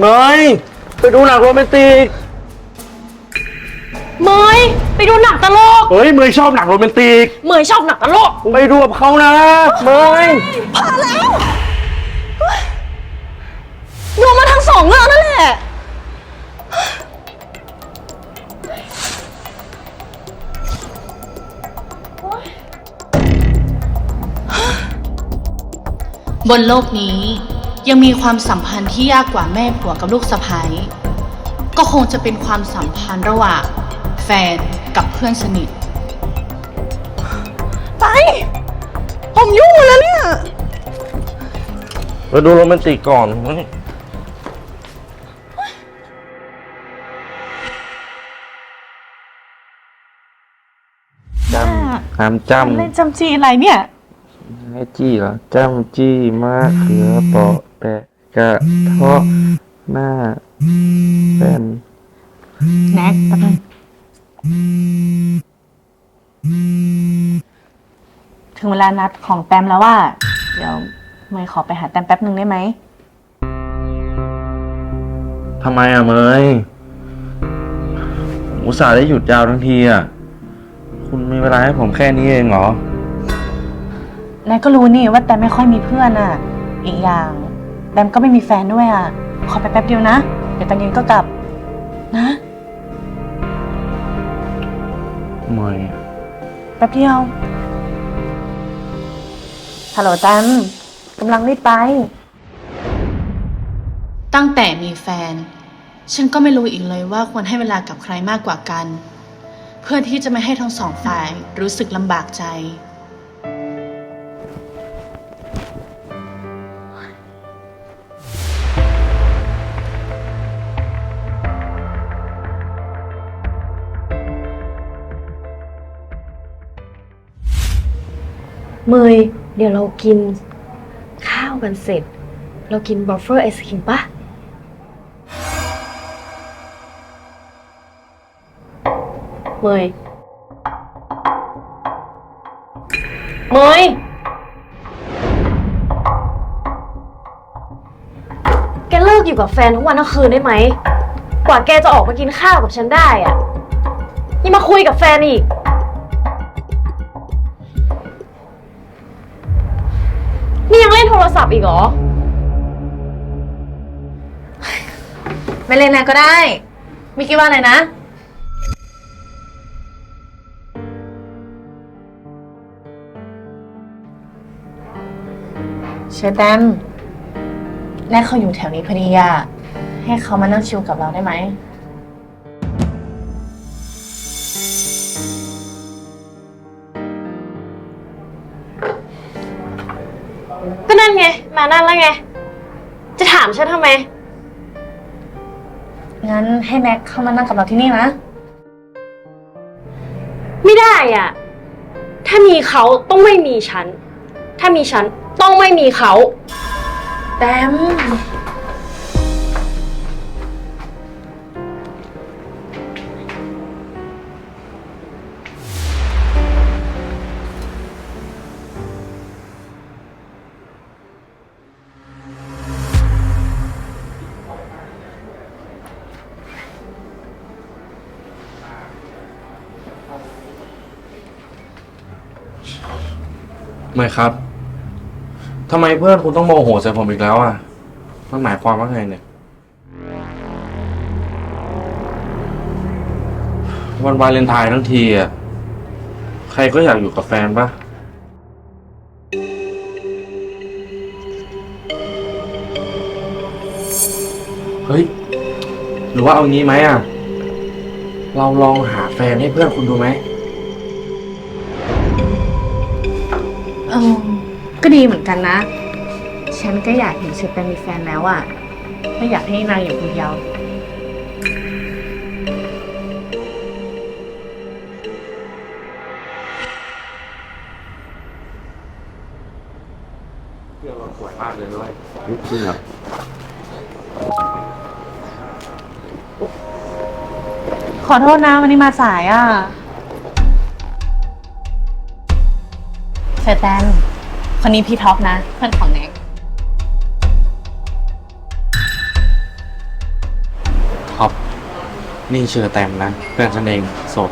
เมยไปดูหนังโรแมนติกเมยไปดูหนังตลก เฮ้ยเมยชอบหนังโรแมนติกเมยชอบหนังตลก ไปดูกับเขานะ เมยดูมาทั้งสองเรื่องนั่นแหละ บนโลกนี้ ยังมีความสัมพันธ์ที่ยากกว่าแม่ผัวกับลูกสะใภ้ก็คงจะเป็นความสัมพันธ์ระหว่างแฟนกับเพื่อนสนิท ไป ผมยุ่งแล้วเนี่ยไปดูโรแมนติกก่อนเฮ้ยจำห้ามจำเล่นจำจีอะไรเนี่ย ให้จี้เหรอจำจี้มะเขือเปาะแปะกระเทาะหน้าแฟนแน็กแป๊บนึงถึงเวลานัดของแตมแล้วว่า เดี๋ยวเมย์ขอไปหาแตมแป๊บนึงได้ไหม ทำไมอะเมยอุตส่าห์ได้หยุดยาวทั้งทีอะ คุณมีเวลาให้ผมแค่นี้เองเหรอ แน็กก็รู้นี่ว่าแตมไม่ค่อยมีเพื่อนอะ อีกอย่างแตมก็ไม่มีแฟนด้วยอะ ขอไปแป๊บเดียวนะ เดี๋ยวตอนเย็นก็กลับ นะเมยแป๊บเดียว ฮัลโหลแตมกำลังรีบไป ตั้งแต่มีแฟน ฉันก็ไม่รู้อีกเลยว่าควรให้เวลากับใครมากกว่ากัน เพื่อที่จะไม่ให้ทั้งสองฝ่ายรู้สึกลำบากใจ เมยเดี๋ยวเรากินข้าวกันเสร็จ เรากินบัฟเฟอร์ไอศครีมปะเมยเมยแกเลิกอยู่กับแฟนทุกวันทั้งคืนได้ไหม กว่าแกจะออกมากินข้าวกับฉันได้อะยังมาคุยกับแฟนอีก โทรศัพท์อีกเหรอ ไม่เล่นนะก็ได้ไม่คิดว่าอะไรนะ เชอร์แตมแน่เขาอยู่แถวนี้พอดีอะให้เขามานั่งชิลกับเราได้ไหม มานั่นแล้วไง จะถามฉันทำไม งั้นให้แม็กเข้ามานั่งกับเราที่นี่นะ ไม่ได้อะ ถ้ามีเขาต้องไม่มีฉัน ถ้ามีฉันต้องไม่มีเขา แตม ครับทำไมเพื่อนคุณต้องโมโหใส่ผมอีกแล้วอะมันหมายความว่าไงเนี่ย วันวาเลนไทน์ทั้งทีอะ ใครก็อยากอยู่กับแฟนปะเฮ้ย หรือว่าเอางี้ไหมอะ เราลองหาแฟนให้เพื่อนคุณดูไหม ก็ดีเหมือนกันนะ ฉันก็อยากเห็นเชอร์แตมมีแฟนแล้วอะไม่อยากให้นางอยู่คนเดียวเพื่อนเราสวยมากเลยด้วยจริงเหรอขอโทษนะวันนี้มาสายอะ เธอแตมคนนี้พี่ท็อปนะเพื่อนของแน็กท็อปนี่เชื่อแตมนะ เพื่อนฉันเองสด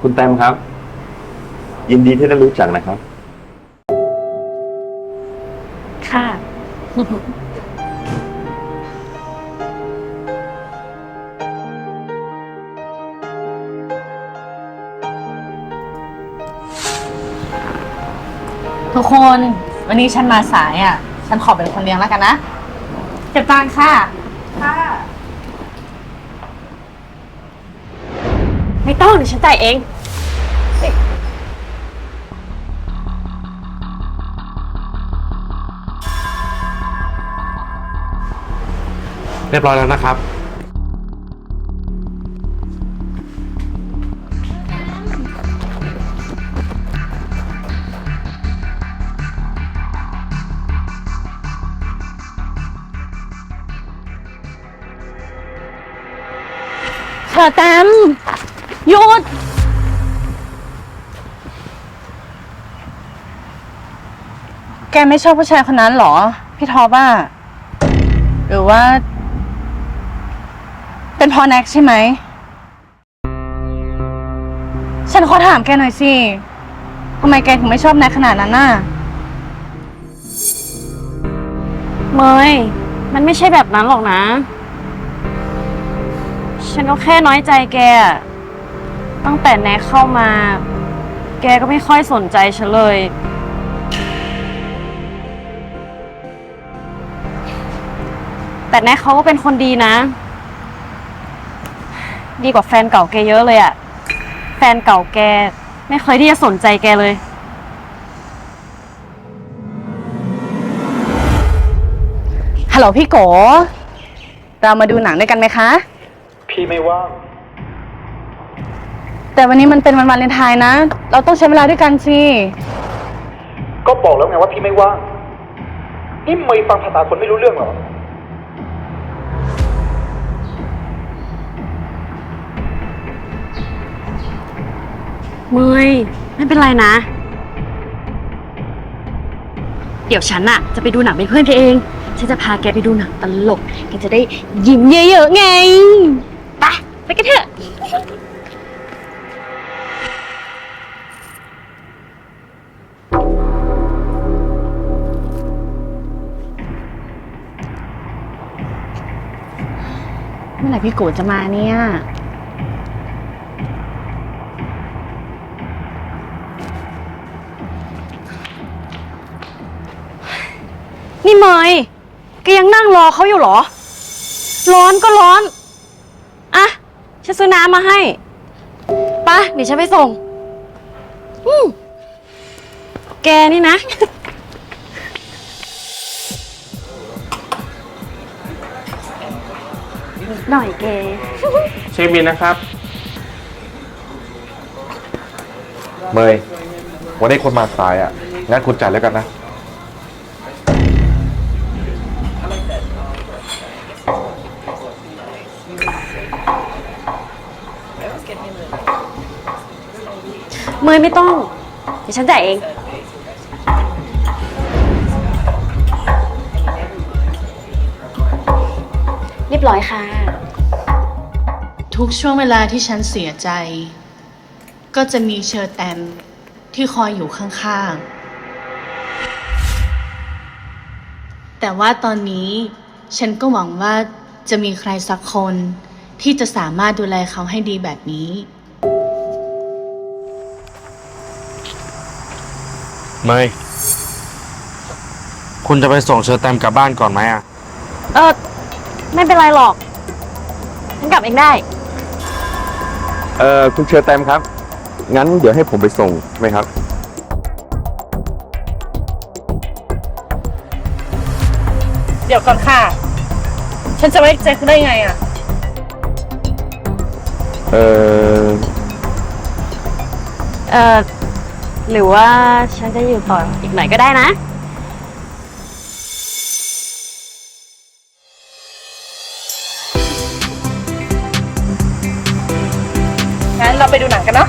คุณแตมครับ ยินดีที่ได้รู้จักนะครับ ค่ะ ทุกคนวันนี้ฉันมาสายอะ ฉันขอเป็นคนเลี้ยงแล้วกันนะเก็บตังค์ค่ะ ค่ะ ไม่ต้องเดี๋ยวฉันจ่ายเอง เรียบร้อยแล้วนะครับ อแตมหยุด แกไม่ชอบผู้ชายคนนั้นเหรอ พี่ทอป่ะหรือว่า เป็นพอแน็กใช่ไหม ฉันขอถามแกหน่อยสิทำไมแกถึงไม่ชอบแน็กขนาดนั้นน่ะ เมยมันไม่ใช่แบบนั้นหรอกนะ ฉันก็แค่น้อยใจแก ตั้งแต่แน็กเข้ามา แกก็ไม่ค่อยสนใจฉันเลย แต่แน็กเขาก็เป็นคนดีนะ ดีกว่าแฟนเก่าแกเยอะเลยอะแฟนเก่าแกไม่เคยที่จะสนใจแกเลย ฮัลโหลพี่โก เรามาดูหนังด้วยกันไหมคะ พี่ไม่ว่าง แต่วันนี้มันเป็นวันวาเลนไทน์นะ เราต้องใช้เวลาด้วยกันสิ ก็บอกแล้วไงว่าพี่ไม่ว่าง นี่เมย์ฟังภาษาคนไม่รู้เรื่องเหรอ เมยไม่เป็นไรนะ เดี๋ยวฉันอะจะไปดูหนังเป็นเพื่อนแกเอง ฉันจะพาแกไปดูหนังตลก แกจะได้ยิ้มเยอะๆไง ไปไปกันเถอะ เมื่อไหร่พี่โกจะมาเนี่ย นี่เมยแกยังนั่งรอเขาอยู่เหรอ ร้อนก็ร้อน ฉันซื้อน้ำมาให้ไปะเดี๋ยวฉันไปส่ง อืมแกนี่นะ หน่อยแก เชคบินนะครับ เมยวันนี้คนมาสายอะ งั้นคุณจ่ายแล้วกันนะ เมยไม่ต้อง เดี๋ยวฉันจ่ายเอง เรียบร้อยค่ะ ทุกช่วงเวลาที่ฉันเสียใจ ก็จะมีเชอร์แตมที่คอยอยู่ข้างๆ แต่ว่าตอนนี้ฉันก็หวังว่าจะมีใครสักคนที่จะสามารถดูแลเขาให้ดีแบบนี้ เมยคุณจะไปส่งเชอแตมกลับบ้านก่อนไหมอะ เออไม่เป็นไรหรอกฉันกลับเองได้ เอ่อคุณเชอร์แตมครับ งั้นเดี๋ยวให้ผมไปส่งไหมครับ เดี๋ยวก่อนค่ะ ฉันจะไว้ใจคุณได้ไงอะ เอ่อ เออ หรือว่าฉันจะอยู่ต่ออีกหน่อยก็ได้นะ งั้นเราไปดูหนังกันเนาะ